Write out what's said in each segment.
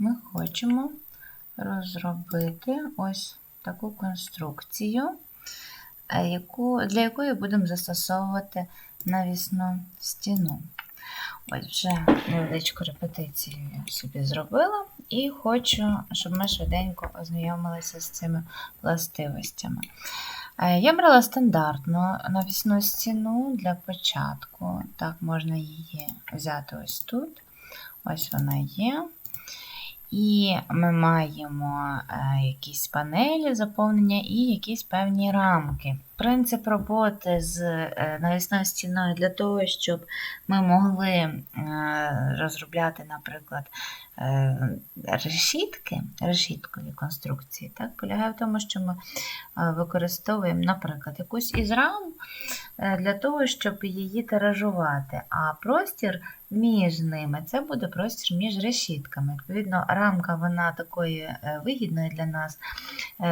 ми хочемо розробити ось таку конструкцію, е, для якої будемо застосовувати навісну стіну. Ось вже невеличку репетицію я собі зробила і хочу, щоб ми швиденько ознайомилися з цими властивостями. Е, Я брала стандартну навісну стіну для початку. Так, можна її взяти ось тут. Ось вона є. І ми маємо е, якісь панелі заповнення і якісь певні рамки. Принцип роботи з е, навісною стіною для того, щоб ми могли е, розробляти, наприклад, е, решітки, решіткові конструкції, так, полягає в тому, що ми використовуємо, наприклад, якусь із рам для того, щоб її тиражувати, а простір між ними це буде простір між решітками. Відповідно, рамка вона такої вигідної для нас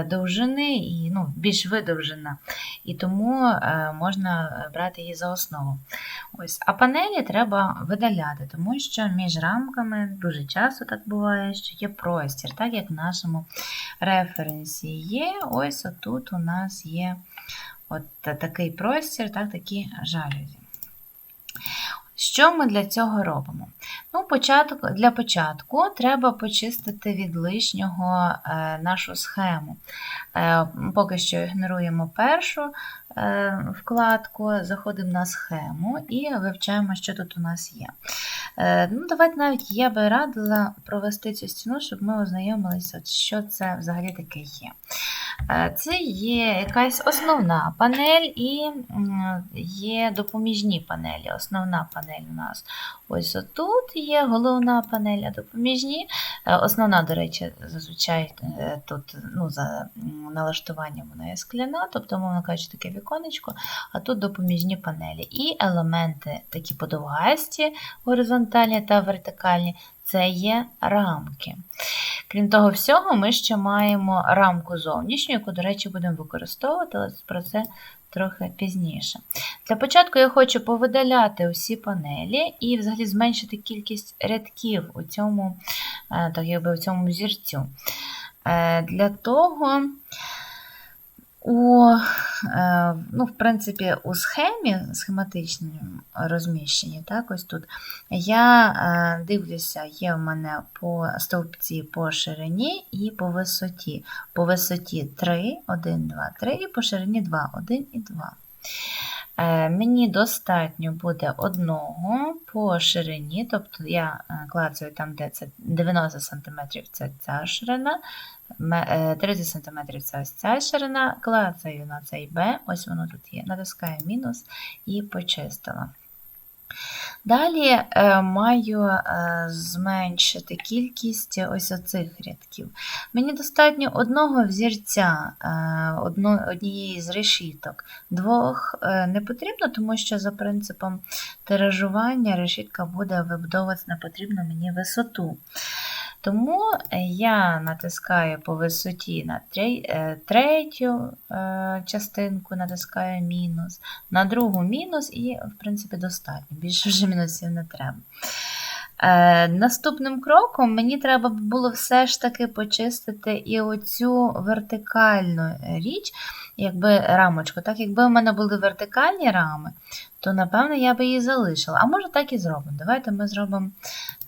довжини і ну, більш видовжена, і тому е, можна брати її за основу. Ось. А панелі треба видаляти, тому що між рамками дуже часто так буває, що є простір, так як в нашому референсі є. Ось отут у нас є от такий простір, так, такі жалюзі. Що ми для цього робимо? Ну, початок, Для початку треба почистити від лишнього е, нашу схему. Е, поки що ігноруємо першу е, вкладку, заходимо на схему і вивчаємо, що тут у нас є. Ну, Давайте навіть я би радила провести цю стіну, щоб ми ознайомилися, що це взагалі таке є. Е, Це є якась основна панель і є допоміжні панелі. Основна панель у нас ось отут є головна панель, а допоміжні. Е, Основна, до речі, зазвичай е, тут ну, за налаштуванням вона є скляна, тобто, мовно кажучи, таке віконечко, а тут допоміжні панелі. І елементи такі подовгасті, горизонтальні та вертикальні. Це є рамки. Крім того всього, ми ще маємо рамку зовнішню, яку, до речі, будемо використовувати, але про це трохи пізніше. Для початку я хочу повидаляти усі панелі і взагалі зменшити кількість рядків у цьому, е, так якби, у цьому зірцю. Е, Для того. У, е, ну, в принципі, у схемі, схематичному розміщенні, так, ось тут, я е, дивлюся, є в мене по стовпці по ширині і по висоті. По висоті 3, 1, 2, 3, і по ширині 2, 1 і 2. Е, Мені достатньо буде одного по ширині, тобто я е, клацаю там, де це 90 см це ця ширина, е, 30 см це ось ця ширина, клацаю на цей Б, ось воно тут є, натискаю мінус і почистила. Далі е, маю е, зменшити кількість ось оцих рядків. Мені достатньо одного взірця, е, однієї з решіток. Двох не потрібно, тому що за принципом тиражування решітка буде вибудовувати на потрібну мені висоту. Тому я натискаю по висоті на е, третю е, частинку, натискаю мінус, на другу мінус, і, в принципі, достатньо. Більше вже мінусів не треба. Е, наступним кроком мені треба було все ж таки почистити і оцю вертикальну річ, якби рамочку. Так, якби в мене були вертикальні рами, то напевно я би її залишила. А може так і зробимо. Давайте ми зробимо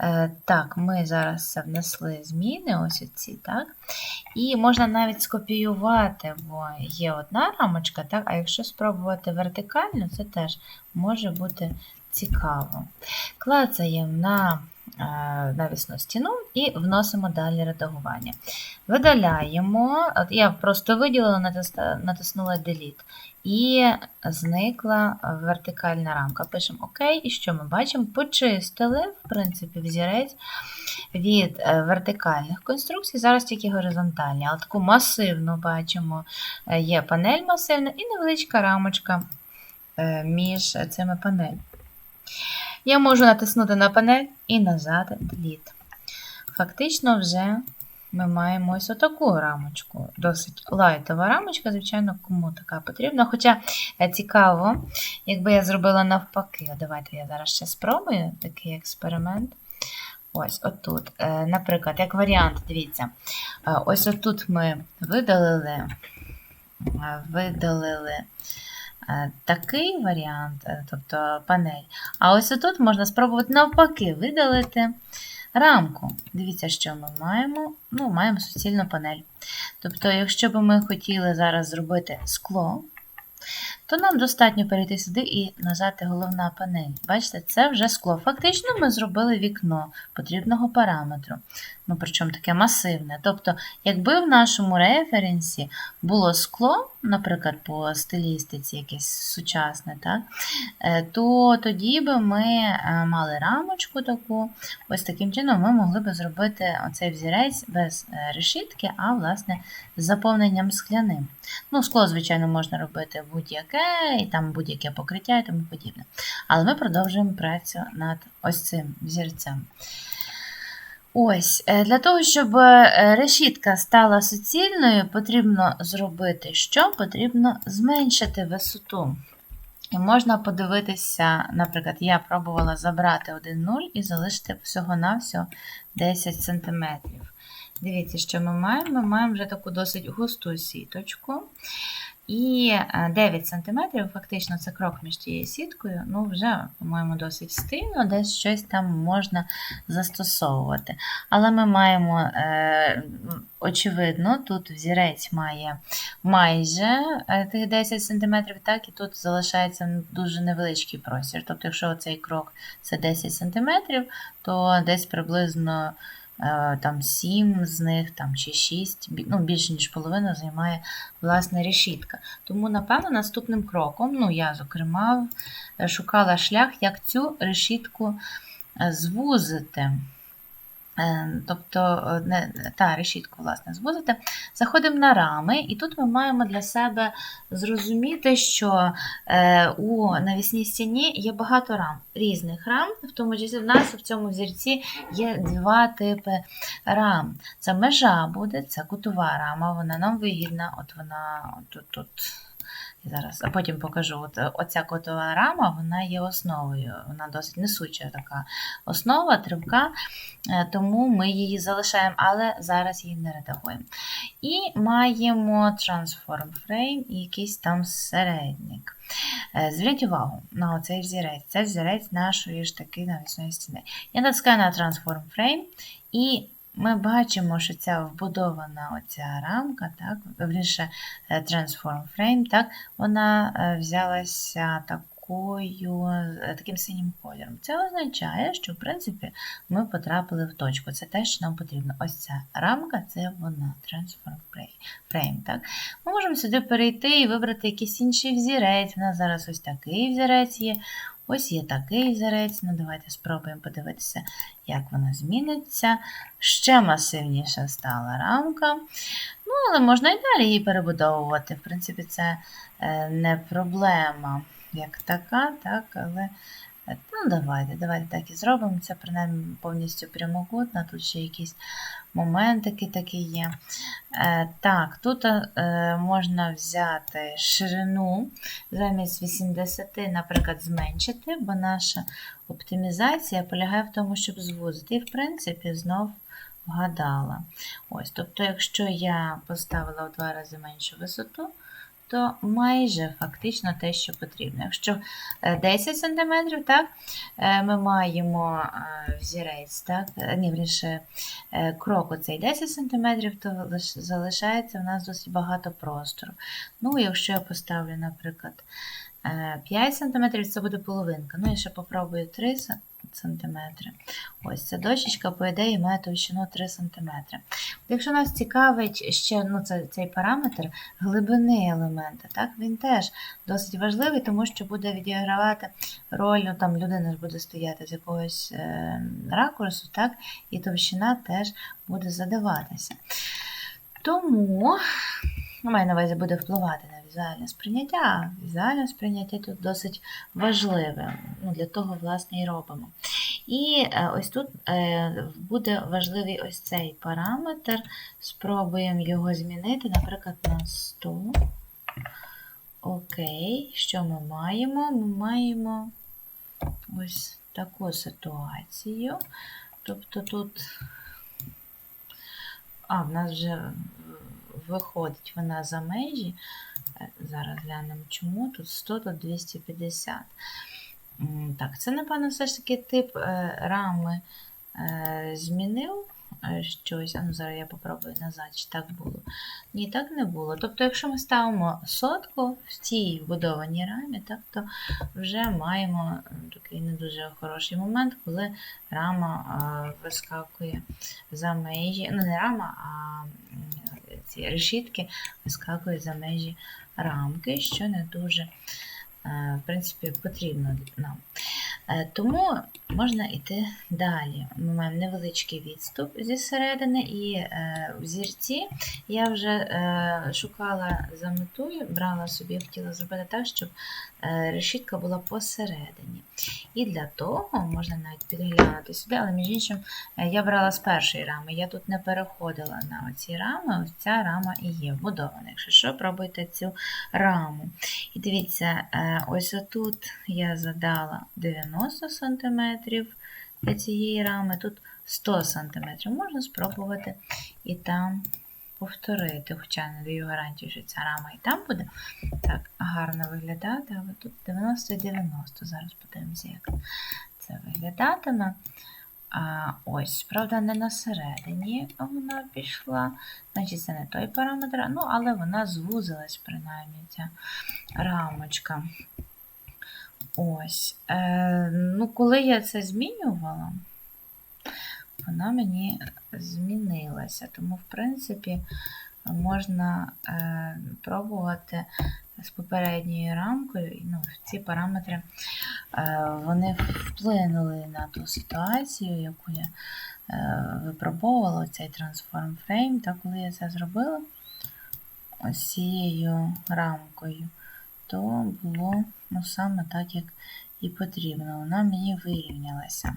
е, так, ми зараз внесли зміни, ось оці, так? І можна навіть скопіювати, бо є одна рамочка, так? а якщо спробувати вертикально, це теж може бути цікаво. Клацаємо на е, навісну стіну і вносимо далі редагування. Видаляємо, от я просто виділила, натиснула Delete, і зникла вертикальна рамка. Пишемо ОК, і що ми бачимо? Почистили, в принципі, взірець від е, вертикальних конструкцій, зараз тільки горизонтальні, але таку масивну бачимо, Е, є панель масивна і невеличка рамочка між цими панелями. Я можу натиснути на панель і назад Delete. Фактично, вже ми маємо ось отаку рамочку. Досить лайтова рамочка, звичайно, кому така потрібна. Хоча е, цікаво, якби я зробила навпаки. Давайте я зараз ще спробую такий експеримент. Ось отут. Е, Наприклад, як варіант, дивіться. Е, Ось отут ми видалили, видалили такий варіант, е, тобто панель. А ось отут можна спробувати навпаки видалити рамку. Дивіться, що ми маємо. Ну, маємо суцільну панель. Тобто, якщо б ми хотіли зараз зробити скло, то нам достатньо перейти сюди і нажати головна панель. Бачите, це вже скло. Фактично ми зробили вікно потрібного параметру. Ну, причому таке масивне. Тобто, якби в нашому референсі було скло, наприклад, по стилістиці якесь сучасне, так, е, то тоді би ми е, мали рамочку таку. Ось таким чином ми могли би зробити оцей взірець без е, решітки, а власне з заповненням скляним. Ну, скло, звичайно, можна робити будь-яке, і там будь-яке покриття і тому подібне. Але ми продовжуємо працю над ось цим взірцем. Ось, е, для того, щоб е, решітка стала суцільною, потрібно зробити що? Потрібно зменшити висоту. І можна подивитися, наприклад, я пробувала забрати один 0 і залишити всього-навсього 10 см. Дивіться, що ми маємо. Ми маємо вже таку досить густу сіточку. І е, 9 см, фактично, це крок між тією сіткою. Ну, вже, по-моєму, досить стильно, десь щось там можна застосовувати. Але ми маємо, е, очевидно, тут взірець має майже е, тих 10 см, так, і тут залишається дуже невеличкий простір. Тобто, якщо цей крок це 10 см, то десь приблизно е, там сім з них там, чи шість, ну, більше ніж половину займає власне решітка. Тому, напевно, наступним кроком, ну, я, зокрема, е, шукала шлях, як цю решітку е, звузити. Е, Тобто, не, та решітку, власне, звузити. Заходимо на рами, і тут ми маємо для себе зрозуміти, що е, у навісній стіні є багато рам, різних рам, в тому числі в нас в цьому взірці є два типи рам. Це межа буде, це кутова рама, вона нам вигідна, от вона тут. тут. Зараз, а потім покажу. От, е, оця котова рама вона є основою, вона досить несуча така основа, тривка, е, тому ми її залишаємо, але зараз її не редагуємо. І маємо transform frame і якийсь там середник. Е, Зверніть увагу на оцей взірець. Це взірець нашої ж таки навісної стіни. Я натискаю на Transform Frame, і ми бачимо, що ця вбудована оця рамка, так, верніше е, Transform Frame, так, вона е, взялася такою, е, таким синім кольором. Це означає, що в принципі ми потрапили в точку. Це те, що нам потрібно. Ось ця рамка це вона, Transform Frame. Так. Ми можемо сюди перейти і вибрати якийсь інший взірець. У нас зараз ось такий взірець є. Ось є такий взірець. Ну, давайте спробуємо подивитися, як воно зміниться. Ще масивніша стала рамка. Ну, але можна і далі її перебудовувати. В принципі, це е, не проблема як така, так, але. Ну, давайте, давайте так і зробимо. Це принаймні повністю прямокутна, тут ще якісь моментики такі є. Е, так, тут е, можна взяти ширину замість 80, наприклад, зменшити, бо наша оптимізація полягає в тому, щоб звузити. І, в принципі, знов вгадала. Ось, тобто, якщо я поставила в два рази меншу висоту, то майже фактично те, що потрібно. Якщо е, 10 см, так, е, ми маємо е, взірець, так, е, ні, вірніше, е, крок оцей 10 см, то залишається в нас досить багато простору. Ну, якщо я поставлю, наприклад, е, 5 см, це буде половинка. Ну, я ще попробую 3 см. Ось ця дощечка, по ідеї, має товщину 3 см. Якщо нас цікавить ще ну, це, цей параметр глибини елемента, так, він теж досить важливий, тому що буде відігравати роль, ну, там людина ж буде стояти з якогось е, ракурсу, так, і товщина теж буде задаватися. Тому, ну, маю на увазі, буде впливати на візуальне сприйняття, візуальне сприйняття тут досить важливе. Ну, для того, власне, і робимо. І е, ось тут е, буде важливий ось цей параметр. Спробуємо його змінити, наприклад, на 100. Окей, що ми маємо? Ми маємо ось таку ситуацію. Тобто тут. А, в нас вже виходить вона за межі. Зараз глянемо чому. Тут 100, тут 250. Так, це, напевно, все ж таки тип е, рами е, змінив е, щось. А ну зараз я попробую назад, чи так було. Ні, так не було. Тобто, якщо ми ставимо сотку в цій вбудованій рамі, так, то вже маємо такий не дуже хороший момент, коли рама вискакує за межі. Ну, не рама, а ці решітки вискакують за межі рамки, що не дуже, в принципі, потрібно нам. Е, Тому можна йти далі. Ми маємо невеличкий відступ зі середини, і е, в зірці я вже е, шукала за метою, брала собі, хотіла зробити так, щоб е, решітка була посередині. І для того можна навіть підглянути сюди, але між іншим е, я брала з першої рами, я тут не переходила на оці рами, ось ця рама і є вбудована. Якщо що, пробуйте цю раму. І дивіться, е, ось отут я задала 90 см для цієї рами, тут 100 см. Можна спробувати і там повторити, хоча не даю гарантію, що ця рама і там буде так гарно виглядати, але тут 90-90. Зараз подивимося, як це виглядатиме. Ось, правда, не на середині вона пішла. Значить, це не той параметр, ну, але вона звузилась, принаймні, ця рамочка. Ось. Е, ну, коли я це змінювала, вона мені змінилася. Тому, в принципі, можна е, пробувати з попередньою рамкою. Ну, ці параметри е, вони вплинули на ту ситуацію, яку я е, випробовувала, цей Transform Frame. Та коли я це зробила ось цією рамкою, то було ну, саме так, як і потрібно. Вона мені вирівнялася.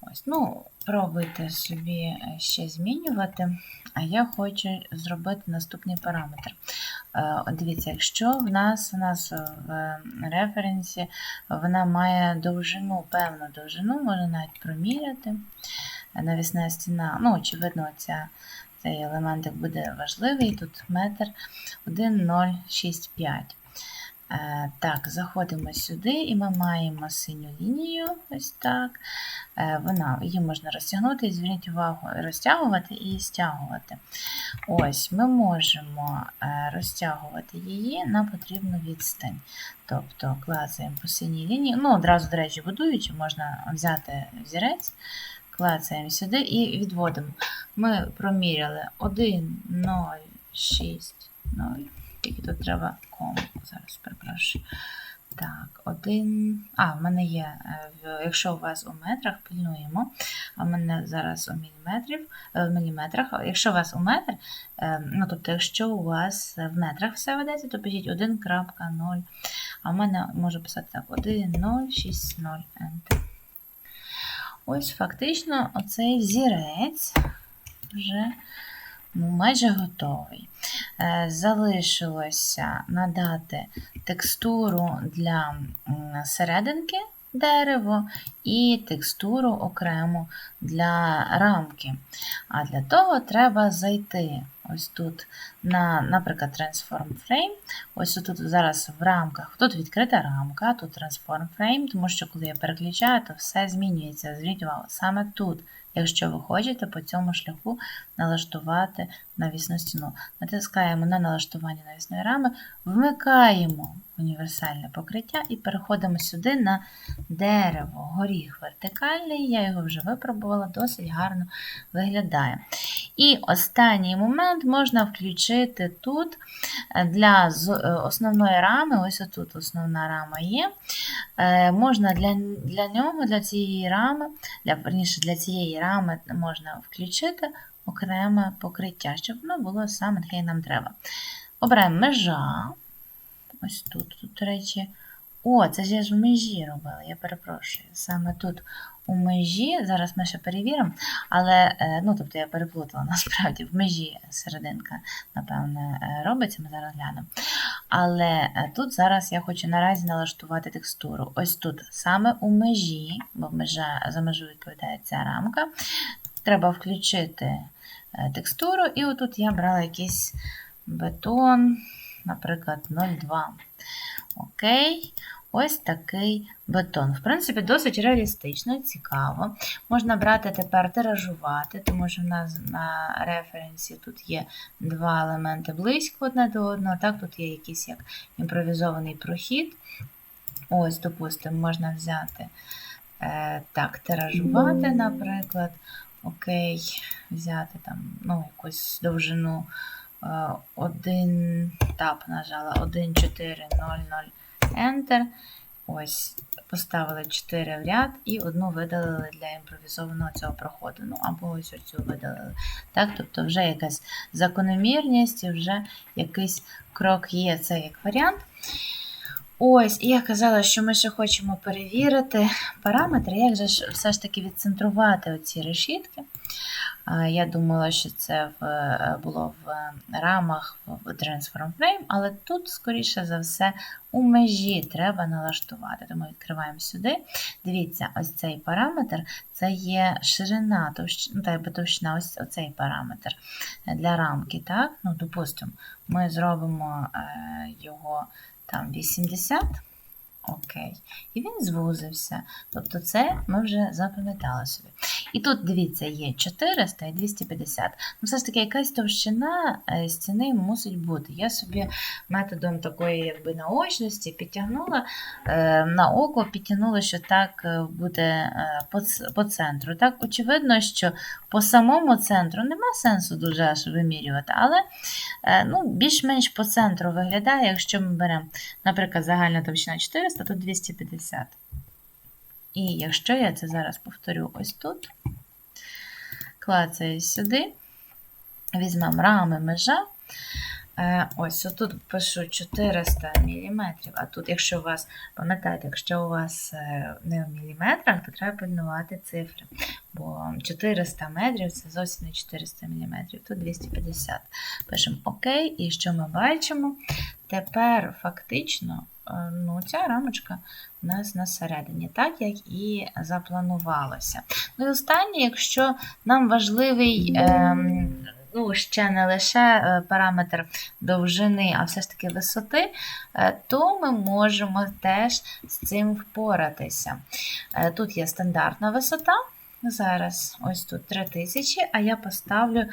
Ось, ну, пробуйте собі е, ще змінювати. А я хочу зробити наступний параметр. Е, Дивіться, якщо в нас у нас в референсі вона має довжину, певну довжину, можна навіть проміряти. Навісна стіна, ну, очевидно, ця, цей елементик буде важливий. Тут метр 1,065. Е, Так, заходимо сюди і ми маємо синю лінію. Ось так. Е, Вона, Її можна розтягнути, зверніть увагу, розтягувати і стягувати. Ось, ми можемо е, розтягувати її на потрібну відстань. Тобто клацаємо по синій лінії. Ну, одразу, до речі, будуючи, можна взяти зірець, клацаємо сюди і відводимо. Ми проміряли 1, 0, 6, 0. Тільки тут треба кому. Зараз перепрошую. Так, один. А, в мене є, е, якщо у вас у метрах, пильнуємо. А в мене зараз у міліметрів, е, в міліметрах. Якщо у вас у метр, е, ну тобто, якщо у вас в метрах все ведеться, то пишіть 1.0. А в мене можу писати так: 1.060 Enter. Ось фактично оцей зірець вже майже готовий. Е, Залишилося надати текстуру для серединки дерево і текстуру окремо для рамки. А для того треба зайти ось тут на, наприклад, Transform Frame. Ось тут зараз в рамках, тут відкрита рамка, тут Transform Frame, тому що коли я переключаю, то все змінюється. Зверніть увагу, саме тут, якщо ви хочете по цьому шляху налаштувати навісну стіну. Натискаємо на налаштування навісної рами, вмикаємо універсальне покриття і переходимо сюди на дерево, горіх вертикальний. Я його вже випробувала, досить гарно виглядає. І останній момент можна включити тут е, для е, основної рами, ось тут основна рама є. Е, Можна для, для нього, для цієї рами, для, верніше, для цієї рами можна включити окреме покриття, щоб воно було саме таке, нам треба. Обираємо межа. Ось тут, тут, до речі, О, це ж я ж в межі робила, я перепрошую. Саме тут у межі, зараз ми ще перевіримо, але, е, ну, тобто я переплутала насправді, в межі серединка, напевне, е, робиться, ми зараз глянемо. Але е, тут зараз я хочу наразі налаштувати текстуру. Ось тут саме у межі, бо межа, за межу відповідає ця рамка, треба включити текстуру, і отут я брала якийсь бетон, наприклад, 0,2. Окей. Ось такий бетон. В принципі, досить реалістично, цікаво. Можна брати тепер тиражувати, тому що в нас на референсі тут є два елементи близько одне до одного. Так, тут є якийсь як імпровізований прохід. Ось, допустимо, можна взяти е, так, тиражувати, наприклад. Окей, взяти там ну, якусь довжину е, 1 тап нажала 1, 4, 0, 0, Enter. Ось, поставили 4 в ряд і одну видалили для імпровізованого цього проходу. Ну, або ось оцю видалили. Так, тобто вже якась закономірність і вже якийсь крок є. Це як варіант. Ось, і я казала, що ми ще хочемо перевірити параметри, як же все ж таки відцентрувати оці решітки. А, Я думала, що це в, е, було в рамах в Transform Frame, але тут, скоріше за все, у межі треба налаштувати. Тому відкриваємо сюди. Дивіться, ось цей параметр це є ширина, товщина, ну, товщина, ось оцей параметр для рамки. так? Ну, Допустимо, ми зробимо е, його там 80. Окей. І він звузився. Тобто це ми вже запам'ятали собі. І тут, дивіться, є 400 і 250. Ну, все ж таки, якась товщина е, стіни мусить бути. Я собі методом такої якби наочності підтягнула е, на око, підтягнула, що так е, буде по, центру. Так, очевидно, що по самому центру нема сенсу дуже аж вимірювати, але ну, більш-менш по центру виглядає, якщо ми беремо, наприклад, загальна товщина 400, тут 250. І якщо я це зараз повторю ось тут, клацаю сюди, візьмемо рами межа. Е, Ось отут пишу 400 мм, а тут, якщо у вас, пам'ятаєте, якщо у вас е, не в міліметрах, то треба пильнувати цифри. Бо 400 метрів це зовсім не 400 мм, тут 250. Пишемо ОК, і що ми бачимо? Тепер фактично е, ну, ця рамочка у нас на середині, так як і запланувалося. Ну і останнє, якщо нам важливий. ем, Ну, ще не лише е, параметр довжини, а все ж таки висоти, е, то ми можемо теж з цим впоратися. Е, Тут є стандартна висота. Зараз ось тут 3000, а я поставлю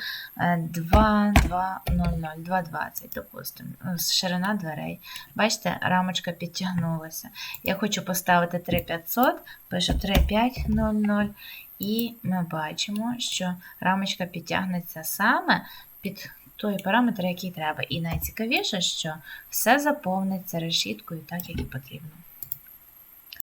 2200, 220, допустимо, ширина дверей. Бачите, рамочка підтягнулася. Я хочу поставити 3500, пишу 3500, і ми бачимо, що рамочка підтягнеться саме під той параметр, який треба. І найцікавіше, що все заповниться решіткою так, як і потрібно.